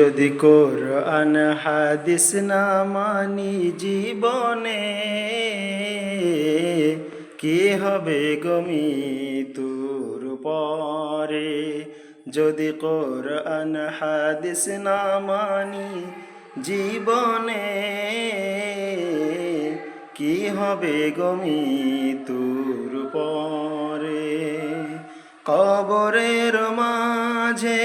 যদি কোরআন, হাদিস না মানি জীবনে, কি হবে গমি তোর পরে? যদি কোরআন, হাদিস না মানি জীবনে, কি হবে গমি তোর পরে? কবরের মাঝে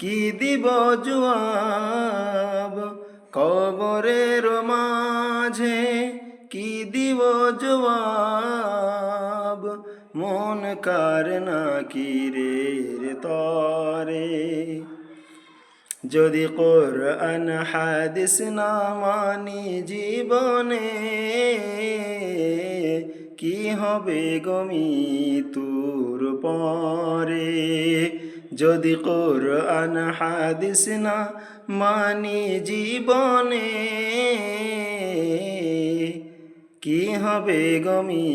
কি দিব জবাব? কবরের মাঝে কি দিব জবাব? মন কার না কি রে রে তরে? যদি কোরআন, হাদিস না মানি জীবনে, কি হবে গমি তোর পরে? যদি কোরআন হাদিস না মানি জীবনে, কি হবে গমি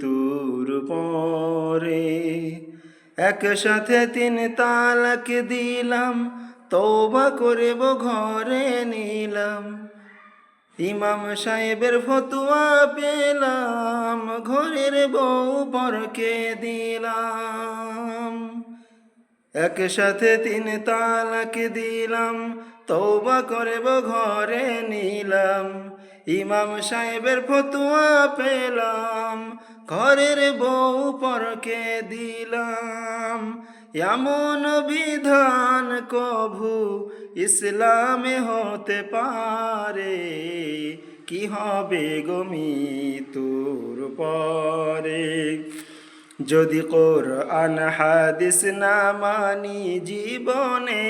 তোর পরে? একসাথে তিন তালাক দিলাম তৌবা করব, ঘরে নিলাম। ইমাম সাহেবের ফতুয়া পেলাম, ঘরের বউ পরকে দিলাম। একসাথে তিন তালাক দিলাম তৌবা করব ঘরে নিলাম। ইমাম সাহেবের ফতুয়া পেলাম, ঘরের বউ পরকে দিলাম। এমন বিধান কভু ইসলামে হতে পারে, কি হবে গমি তোর পরে? যদি কোরআন হাদিস না মানি জীবনে,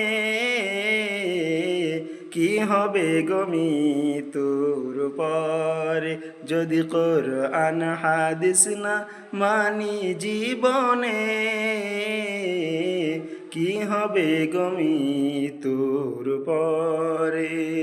কি হবে গমি তোর পরে? যদি কোরআন হাদিস না মানি জীবনে, কি হবে গমি তোর পরে?